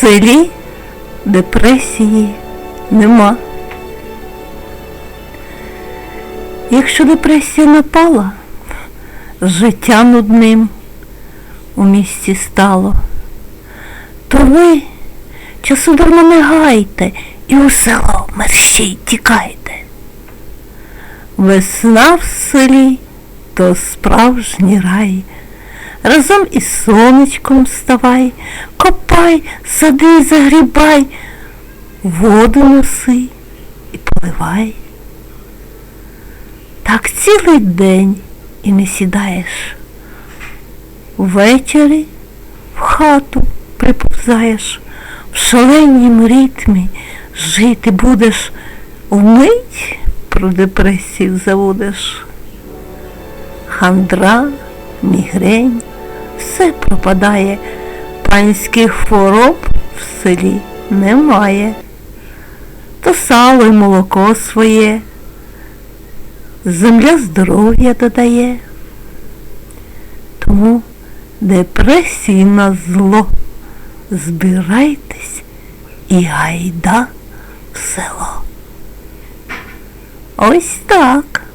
селі депресії нема. Якщо депресія напала, життя нудним у місті стало, то ви часу дарма не гайте і у село мерщій тікайте. Весна в селі то справжній рай. Разом із сонечком вставай, копай, сади, загрібай, воду носи і поливай. Так цілий день і не сідаєш. Ввечері в хату приповзаєш, в шаленім ритмі жити будеш, вмить про депресію заводиш. Хандра, мігрень, все пропадає, панських хвороб в селі немає. То сало й молоко своє, земля здоров'я додає. Тому депресії на зло збирайтесь і гайда в село. Ось так.